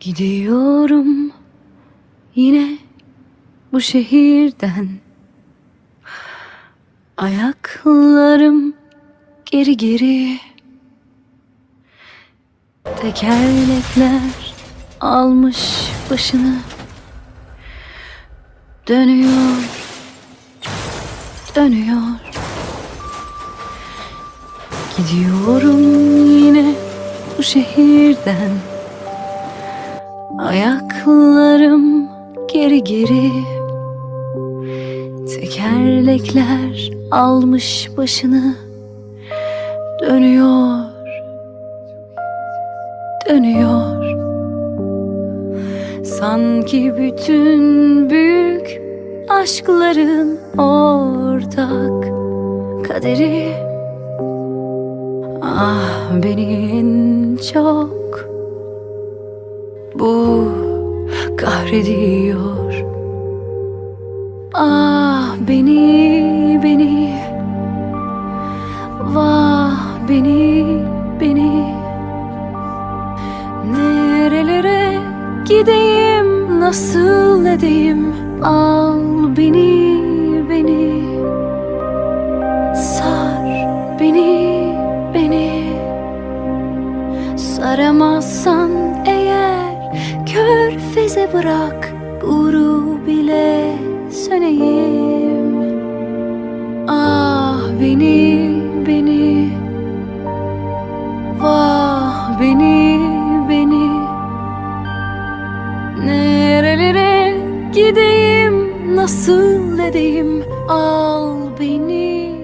Gidiyorum yine bu şehirden. Ayaklarım geri geri. Tekerlekler almış başını. Dönüyor, dönüyor. Gidiyorum yine bu şehirden Ayaklarım geri geri Tekerlekler almış başını. Dönüyor Dönüyor. Sanki bütün büyük aşkların ortak kaderi. Ah beni en çok bu kahrediyor. Ah beni beni Vah beni beni. Nerelere gideyim nasıl edeyim? Al beni beni. Sar beni beni. Saramazsan eğer Körfeze bırak Guru bile söneyim. Ah beni beni. Vah beni beni. Nerelere gideyim Nasıl edeyim? Al beni